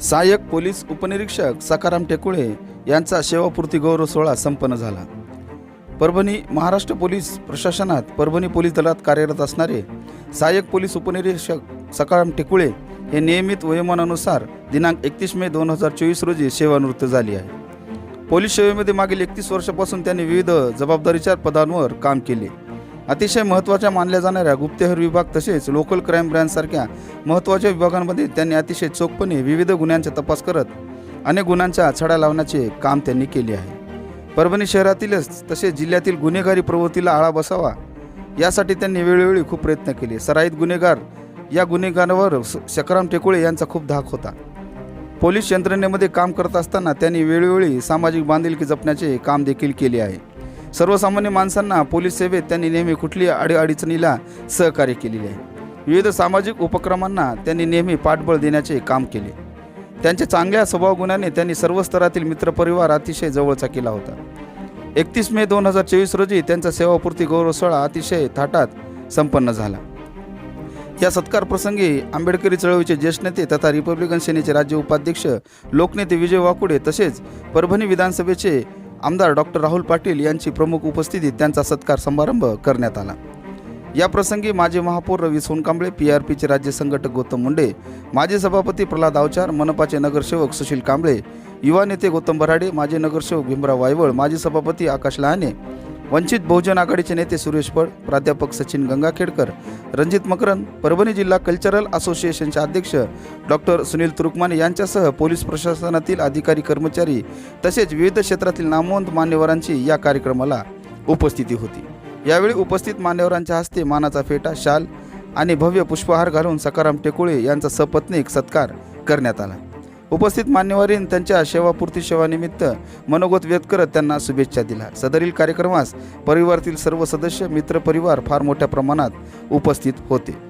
सहाय्यक पोलीस उपनिरीक्षक सकाराम टेकुळे यांचा सेवापूर्ती गौरव सोहळा संपन्न झाला. परभणी महाराष्ट्र पोलीस प्रशासनात परभणी पोलीस दलात कार्यरत असणारे सहाय्यक पोलीस उपनिरीक्षक सकाराम टेकुळे हे नियमित वयोमानानुसार दिनांक एकतीस मे दोन हजार चोवीस रोजी सेवानिवृत्त झाली आहे. पोलीस सेवेमध्ये मागील एकतीस वर्षापासून त्यांनी विविध जबाबदारीच्या पदांवर काम केले. अतिशय महत्त्वाच्या मानल्या जाणाऱ्या गुप्तहेर विभाग तसेच लोकल क्राईम ब्रँचसारख्या महत्त्वाच्या विभागांमध्ये त्यांनी अतिशय चोखपणे विविध गुन्ह्यांचा तपास करत अनेक गुन्ह्यांचा छडा लावण्याचे काम त्यांनी केले आहे. परभणी शहरातीलच तसेच जिल्ह्यातील गुन्हेगारी प्रवृत्तीला आळा बसावा यासाठी त्यांनी वेळोवेळी खूप प्रयत्न केले. सराईत गुन्हेगार या गुन्हेगारावर स- टेकुळे यांचा खूप धाक होता. पोलीस यंत्रणेमध्ये काम करत असताना त्यांनी वेळोवेळी सामाजिक बांधिलकी जपण्याचे काम देखील केले आहे. सर्वसामान्य माणसांना पोलीस सेवेत त्यांनी नेहमी कुठली अडीअडचणीला सहकार्य केलेले आहे. विविध सामाजिक उपक्रमांना त्यांनी नेहमी पाठबळ देण्याचे काम केले. त्यांच्या चांगल्या स्वभावगुणाने त्यांनी सर्व स्तरातील मित्रपरिवार अतिशय जवळचा केला होता. एकतीस मे दोन हजार चोवीस रोजी त्यांचा सेवापूर्ती गौरव सोहळा अतिशय थाटात संपन्न झाला. या सत्कार प्रसंगी आंबेडकरी चळवळीचे ज्येष्ठ नेते तथा रिपब्लिकन सेनेचे राज्य उपाध्यक्ष लोकनेते विजय वाकुडे तसेच परभणी विधानसभेचे आमदार डॉक्टर राहुल पाटील यांची प्रमुख उपस्थितीत त्यांचा सत्कार समारंभ करण्यात आला. या प्रसंगी माजी महापौर रवी सोनकांबळे पी आर पीचे राज्य संघटक गौतम मुंडे माजी सभापती प्रल्हाद आवचार मनपाचे नगरसेवक सुशील कांबळे युवा नेते गौतम बराडे माजी नगरसेवक भीमराव वायवळ माजी सभापती आकाश लहाने वंचित बहुजन आघाडीचे नेते सुरेश पळ प्राध्यापक सचिन गंगाखेडकर रणजित मकरंद परभणी जिल्हा कल्चरल असोसिएशनचे अध्यक्ष डॉक्टर सुनील तुरुकमाने यांच्यासह पोलीस प्रशासनातील अधिकारी कर्मचारी तसेच विविध क्षेत्रातील नामवंत मान्यवरांची या कार्यक्रमाला उपस्थिती होती. यावेळी उपस्थित मान्यवरांच्या हस्ते मानाचा फेटा शाल आणि भव्य पुष्पहार घालून सकाराम टेकुळे यांचा सपत्नीक सत्कार करण्यात आला. उपस्थित मान्यवरीन त्यांच्या सेवापूर्ती सेवानिमित्त मनोगत व्यक्त करत त्यांना शुभेच्छा दिल्या. सदरील कार्यक्रमास परिवारातील सर्व सदस्य मित्रपरिवार फार मोठ्या प्रमाणात उपस्थित होते.